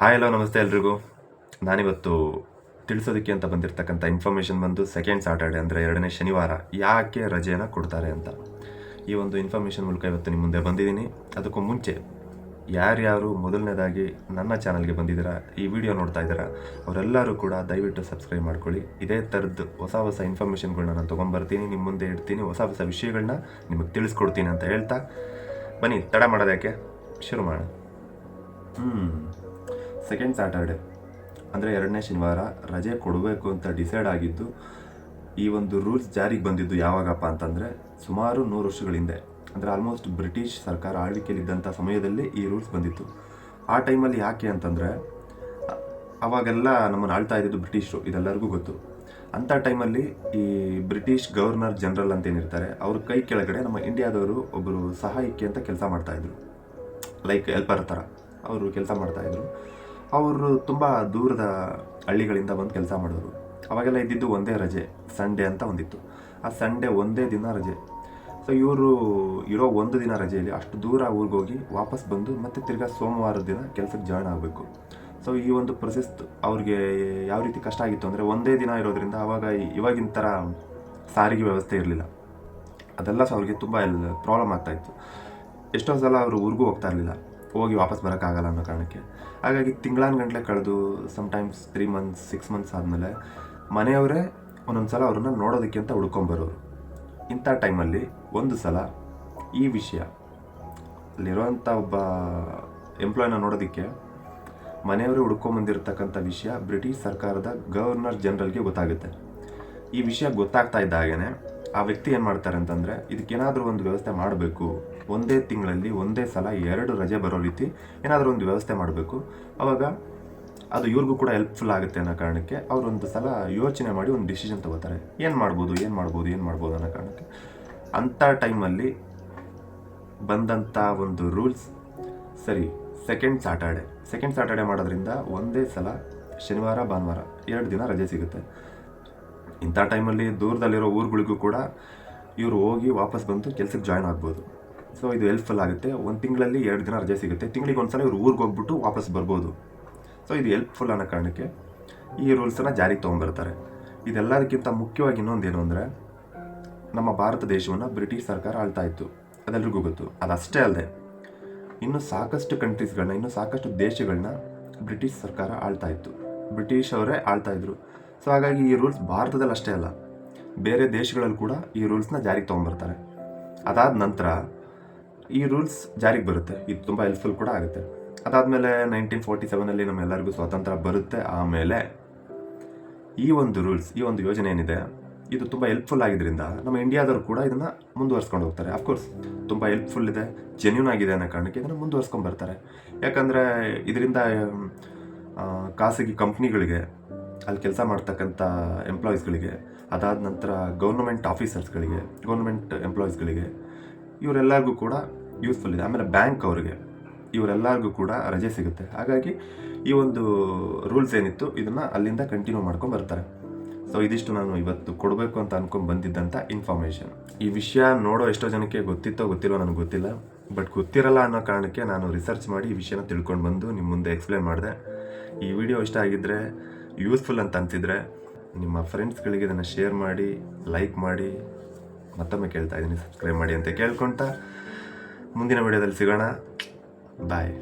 Hi hello ನಮಸ್ತೆ ಎಲ್ರಿಗೂ. ನಾನಿವತ್ತು ತಿಳಿಸೋದಕ್ಕೆ ಅಂತ ಬಂದಿರತಕ್ಕಂಥ ಇನ್ಫಾರ್ಮೇಷನ್ ಬಂದು ಸೆಕೆಂಡ್ ಸಾಟರ್ಡೆ ಅಂದರೆ ಎರಡನೇ ಶನಿವಾರ ಯಾಕೆ ರಜೆಯನ್ನು ಕೊಡ್ತಾರೆ ಅಂತ. ಈ ಒಂದು ಇನ್ಫಾರ್ಮೇಷನ್ ಮೂಲಕ ಇವತ್ತು ನಿಮ್ಮ ಮುಂದೆ ಬಂದಿದ್ದೀನಿ. ಅದಕ್ಕೂ ಮುಂಚೆ ಯಾರ್ಯಾರು ಮೊದಲನೇದಾಗಿ ನನ್ನ ಚಾನಲ್ಗೆ ಬಂದಿದ್ದೀರಾ, ಈ ವಿಡಿಯೋ ನೋಡ್ತಾ ಇದ್ದೀರಾ, ಅವರೆಲ್ಲರೂ ಕೂಡ ದಯವಿಟ್ಟು ಸಬ್ಸ್ಕ್ರೈಬ್ ಮಾಡ್ಕೊಳ್ಳಿ. ಇದೇ ಥರದ್ದು ಹೊಸ ಹೊಸ ಇನ್ಫಾರ್ಮೇಷನ್ಗಳನ್ನ ನಾನು ತೊಗೊಂಬರ್ತೀನಿ ನಿಮ್ಮ ಮುಂದೆ ಇಡ್ತೀನಿ, ಹೊಸ ಹೊಸ ವಿಷಯಗಳನ್ನ ನಿಮಗೆ ತಿಳಿಸ್ಕೊಡ್ತೀನಿ ಅಂತ ಹೇಳ್ತಾ ಬನ್ನಿ, ತಡ ಮಾಡೋದಕ್ಕೆ ಶುರು ಮಾಡೋಣ. ಹ್ಞೂ ಸೆಕೆಂಡ್ ಸ್ಯಾಟರ್ಡೆ ಅಂದರೆ ಎರಡನೇ ಶನಿವಾರ ರಜೆ ಕೊಡಬೇಕು ಅಂತ ಡಿಸೈಡ್ ಆಗಿದ್ದು, ಈ ಒಂದು ರೂಲ್ಸ್ ಜಾರಿಗೆ ಬಂದಿದ್ದು ಯಾವಾಗಪ್ಪ ಅಂತಂದರೆ ಸುಮಾರು ನೂರು ವರ್ಷಗಳ ಹಿಂದೆ ಅಂದರೆ ಆಲ್ಮೋಸ್ಟ್ ಬ್ರಿಟಿಷ್ ಸರ್ಕಾರ ಆಳ್ವಿಕೆಯಲ್ಲಿದ್ದಂಥ ಸಮಯದಲ್ಲಿ ಈ ರೂಲ್ಸ್ ಬಂದಿತ್ತು. ಆ ಟೈಮಲ್ಲಿ ಯಾಕೆ ಅಂತಂದರೆ, ಅವಾಗೆಲ್ಲ ನಮ್ಮನ್ನು ಆಳ್ತಾ ಇದ್ದಿದ್ದು ಬ್ರಿಟಿಷರು, ಇದೆಲ್ಲರಿಗೂ ಗೊತ್ತು. ಅಂಥ ಟೈಮಲ್ಲಿ ಈ ಬ್ರಿಟಿಷ್ ಗವರ್ನರ್ ಜನರಲ್ ಅಂತ ಏನಿರ್ತಾರೆ, ಅವ್ರ ಕೈ ಕೆಳಗಡೆ ನಮ್ಮ ಇಂಡಿಯಾದವರು ಒಬ್ಬರು ಸಹಾಯಕ್ಕೆ ಅಂತ ಕೆಲಸ ಮಾಡ್ತಾಯಿದ್ರು ಲೈಕ್ ಹೆಲ್ಪರ್ ಥರ ಅವರು ಕೆಲಸ ಮಾಡ್ತಾಯಿದ್ರು ಅವರು ತುಂಬ ದೂರದ ಹಳ್ಳಿಗಳಿಂದ ಬಂದು ಕೆಲಸ ಮಾಡೋರು ಅವಾಗೆಲ್ಲ ಇದ್ದಿದ್ದು ಒಂದೇ ರಜೆ ಸಂಡೇ ಅಂತ ಒಂದಿತ್ತು. ಆ ಸಂಡೇ ಒಂದೇ ದಿನ ರಜೆ. ಸೊ ಇವರು ಇರೋ ಒಂದು ದಿನ ರಜೆಯಲ್ಲಿ ಅಷ್ಟು ದೂರ ಊರಿಗೆ ಹೋಗಿ ವಾಪಸ್ ಬಂದು ಮತ್ತೆ ತಿರ್ಗಾ ಸೋಮವಾರದ ದಿನ ಕೆಲಸಕ್ಕೆ ಜಾಯ್ನ್ ಆಗಬೇಕು. ಸೊ ಈ ಒಂದು ಪ್ರೊಸೆಸ್ ಅವ್ರಿಗೆ ಯಾವ ರೀತಿ ಕಷ್ಟ ಆಗಿತ್ತು ಅಂದರೆ ಒಂದೇ ದಿನ ಇರೋದ್ರಿಂದ ಅವಾಗ ಇವಾಗಿನ ಥರ ಸಾರಿಗೆ ವ್ಯವಸ್ಥೆ ಇರಲಿಲ್ಲ. ಅದೆಲ್ಲ ಸೊ ಅವ್ರಿಗೆ ತುಂಬ ಪ್ರಾಬ್ಲಮ್ ಆಗ್ತಾ ಇತ್ತು. ಎಷ್ಟೋ ಸಲ ಅವರು ಊರಿಗೂ ಹೋಗ್ತಾ ಇರಲಿಲ್ಲ. ಹೋಗಿ ವಾಪಸ್ ಬರೋಕ್ಕಾಗಲ್ಲ ಅನ್ನೋ ಕಾರಣಕ್ಕೆ. ಹಾಗಾಗಿ ತಿಂಗಳಾನು ಗಂಟಲೆ ಕಳೆದು sometimes three months six months ಆದಮೇಲೆ ಮನೆಯವರೇ ಒಂದೊಂದು ಸಲ ಅವ್ರನ್ನ ನೋಡೋದಕ್ಕೆ ಅಂತ ಹುಡ್ಕೊಂಬರೋರು. ಇಂಥ ಟೈಮಲ್ಲಿ ಒಂದು ಸಲ ಈ ವಿಷಯ, ಅಲ್ಲಿರುವಂಥ ಒಬ್ಬ ಎಂಪ್ಲಾಯ್ನ ನೋಡೋದಕ್ಕೆ ಮನೆಯವರೇ ಹುಡ್ಕೊಂಬಂದಿರತಕ್ಕಂಥ ವಿಷಯ ಬ್ರಿಟಿಷ್ ಸರ್ಕಾರದ ಗವರ್ನರ್ ಜನರಲ್ಗೆ ಗೊತ್ತಾಗುತ್ತೆ. ಈ ವಿಷಯ ಗೊತ್ತಾಗ್ತಾ ಇದ್ದ ಹಾಗೇನೆ ಆ ವ್ಯಕ್ತಿ ಏನು ಮಾಡ್ತಾರೆ ಅಂತಂದರೆ ಇದಕ್ಕೇನಾದರೂ ಒಂದು ವ್ಯವಸ್ಥೆ ಮಾಡಬೇಕು. ಒಂದೇ ತಿಂಗಳಲ್ಲಿ ಒಂದೇ ಸಲ ಎರಡು ರಜೆ ಬರೋ ರೀತಿ ಏನಾದರೂ ಒಂದು ವ್ಯವಸ್ಥೆ ಮಾಡಬೇಕು. ಅವಾಗ ಅದು ಇವ್ರಿಗೂ ಕೂಡ ಹೆಲ್ಪ್ಫುಲ್ ಆಗುತ್ತೆ ಅನ್ನೋ ಕಾರಣಕ್ಕೆ ಅವರೊಂದು ಸಲ ಯೋಚನೆ ಮಾಡಿ ಒಂದು ಡಿಸಿಷನ್ ತಗೋತಾರೆ. ಏನು ಮಾಡ್ಬೋದು ಏನು ಮಾಡ್ಬೋದು ಏನು ಮಾಡ್ಬೋದು ಅನ್ನೋ ಕಾರಣಕ್ಕೆ. ಅಂಥ ಟೈಮಲ್ಲಿ ಬಂದಂಥ ಒಂದು ರೂಲ್ಸ್, ಸರಿ ಸೆಕೆಂಡ್ ಸ್ಯಾಟರ್ಡೆ ಸೆಕೆಂಡ್ ಸ್ಯಾಟರ್ಡೆ ಮಾಡೋದ್ರಿಂದ ಒಂದೇ ಸಲ ಶನಿವಾರ, ಭಾನುವಾರ ಎರಡು ದಿನ ರಜೆ ಸಿಗುತ್ತೆ. ಇಂಥ ಟೈಮಲ್ಲಿ ದೂರದಲ್ಲಿರೋ ಊರುಗಳಿಗೂ ಕೂಡ ಇವರು ಹೋಗಿ ವಾಪಸ್ ಬಂದು ಕೆಲಸಕ್ಕೆ ಜಾಯ್ನ್ ಆಗ್ಬೋದು. ಸೊ ಇದು ಹೆಲ್ಪ್ಫುಲ್ ಆಗುತ್ತೆ. ಒಂದು ತಿಂಗಳಲ್ಲಿ ಎರಡು ದಿನ ರಜೆ ಸಿಗುತ್ತೆ. ತಿಂಗಳಿಗೆ ಒಂದು ಸಲ ಇವರು ಊರಿಗೆ ಹೋಗ್ಬಿಟ್ಟು ವಾಪಸ್ ಬರ್ಬೋದು. ಸೊ ಇದು ಹೆಲ್ಪ್ಫುಲ್ ಅನ್ನೋ ಕಾರಣಕ್ಕೆ ಈ ರೂಲ್ಸನ್ನು ಜಾರಿಗೆ ತೊಗೊಂಬರ್ತಾರೆ ಇದೆಲ್ಲದಕ್ಕಿಂತ ಮುಖ್ಯವಾಗಿ ಇನ್ನೊಂದೇನು ಅಂದರೆ, ನಮ್ಮ ಭಾರತ ದೇಶವನ್ನು ಬ್ರಿಟಿಷ್ ಸರ್ಕಾರ ಆಳ್ತಾ ಇತ್ತು. ಅದೆಲ್ರಿಗೂ ಗೊತ್ತು. ಅದಷ್ಟೇ ಅಲ್ಲದೆ ಇನ್ನು ಸಾಕಷ್ಟು ಕಂಟ್ರೀಸ್ಗಳನ್ನ ಇನ್ನು ಸಾಕಷ್ಟು ದೇಶಗಳನ್ನ ಬ್ರಿಟಿಷ್ ಸರ್ಕಾರ ಆಳ್ತಾ ಇತ್ತು. ಬ್ರಿಟಿಷ್ ಅವರೇ ಆಳ್ತಾ ಇದ್ರು. ಸೊ ಹಾಗಾಗಿ ಈ ರೂಲ್ಸ್ ಭಾರತದಲ್ಲಿ ಅಷ್ಟೇ ಅಲ್ಲ. ಬೇರೆ ದೇಶಗಳಲ್ಲಿ ಕೂಡ ಈ ರೂಲ್ಸ್ನ ಜಾರಿಗೆ ತೊಗೊಂಬರ್ತಾರೆ ಅದಾದ ನಂತರ ಈ ರೂಲ್ಸ್ ಜಾರಿಗೆ ಬರುತ್ತೆ. ಇದು ತುಂಬ ಹೆಲ್ಪ್ಫುಲ್ ಕೂಡ ಆಗುತ್ತೆ. ಅದಾದಮೇಲೆ ನೈನ್ಟೀನ್ ಫೋರ್ಟಿ ಸೆವೆನಲ್ಲಿ ನಮ್ಮೆಲ್ಲರಿಗೂ ಸ್ವಾತಂತ್ರ್ಯ ಬರುತ್ತೆ. ಆಮೇಲೆ ಈ ಒಂದು ರೂಲ್ಸ್ ಈ ಒಂದು ಯೋಜನೆ ಏನಿದೆ, ಇದು ತುಂಬ ಹೆಲ್ಪ್ಫುಲ್ ಆಗಿದ್ದರಿಂದ ನಮ್ಮ ಇಂಡಿಯಾದವರು ಕೂಡ ಇದನ್ನು ಮುಂದುವರ್ಸ್ಕೊಂಡು ಹೋಗ್ತಾರೆ. ಅಫ್ಕೋರ್ಸ್ ತುಂಬ ಹೆಲ್ಪ್ಫುಲ್ ಇದೆ ಜೆನ್ಯೂನ್ ಆಗಿದೆ ಅನ್ನೋ ಕಾರಣಕ್ಕೆ ಇದನ್ನು ಮುಂದುವರ್ಸ್ಕೊಂಡು ಬರ್ತಾರೆ ಯಾಕಂದರೆ ಇದರಿಂದ ಖಾಸಗಿ ಕಂಪ್ನಿಗಳಿಗೆ ಅಲ್ಲಿ ಕೆಲಸ ಮಾಡ್ತಕ್ಕಂಥ ಎಂಪ್ಲಾಯೀಸ್ಗಳಿಗೆ ಅದಾದ ನಂತರ ಗೌರ್ಮೆಂಟ್ ಆಫೀಸರ್ಸ್ಗಳಿಗೆ ಗೌರ್ಮೆಂಟ್ ಎಂಪ್ಲಾಯೀಸ್ಗಳಿಗೆ ಇವರೆಲ್ಲರಿಗೂ ಕೂಡ ಯೂಸ್ಫುಲ್ ಇದೆ. ಆಮೇಲೆ ಬ್ಯಾಂಕ್ ಅವರಿಗೆ, ಇವರೆಲ್ಲರಿಗೂ ಕೂಡ ರಜೆ ಸಿಗುತ್ತೆ. ಹಾಗಾಗಿ ಈ ಒಂದು ರೂಲ್ಸ್ ಏನಿತ್ತು, ಇದನ್ನು ಅಲ್ಲಿಂದ ಕಂಟಿನ್ಯೂ ಮಾಡ್ಕೊಂಡು ಬರ್ತಾರೆ. ಸೊ ಇದಿಷ್ಟು ನಾನು ಇವತ್ತು ಕೊಡಬೇಕು ಅಂತ ಅಂದ್ಕೊಂಡು ಬಂದಿದ್ದಂಥ ಇನ್ಫಾರ್ಮೇಷನ್ ಈ ವಿಷಯ ನೋಡೋ ಎಷ್ಟೋ ಜನಕ್ಕೆ ಗೊತ್ತಿತ್ತೋ ಗೊತ್ತಿಲ್ಲೋ ನನಗೆ ಗೊತ್ತಿಲ್ಲ. ಬಟ್ ಗೊತ್ತಿರಲ್ಲ ಅನ್ನೋ ಕಾರಣಕ್ಕೆ ನಾನು ರಿಸರ್ಚ್ ಮಾಡಿ ಈ ವಿಷಯನ ತಿಳ್ಕೊಂಡು ಬಂದು ನಿಮ್ಮ ಮುಂದೆ ಎಕ್ಸ್ಪ್ಲೇನ್ ಮಾಡಿದೆ. ಈ ವಿಡಿಯೋ ಇಷ್ಟ ಆಗಿದ್ದರೆ ಯೂಸ್ಫುಲ್ ಅಂತ ಅನಿಸಿದರೆ ನಿಮ್ಮ ಫ್ರೆಂಡ್ಸ್ಗಳಿಗೆ ಇದನ್ನು ಶೇರ್ ಮಾಡಿ ಲೈಕ್ ಮಾಡಿ, ಮತ್ತೊಮ್ಮೆ ಕೇಳ್ತಾ ಇದ್ದೀನಿ ಸಬ್ಸ್ಕ್ರೈಬ್ ಮಾಡಿ ಅಂತ ಕೇಳ್ಕೊಳ್ತಾ ಮುಂದಿನ ವಿಡಿಯೋದಲ್ಲಿ ಸಿಗೋಣ. ಬಾಯ್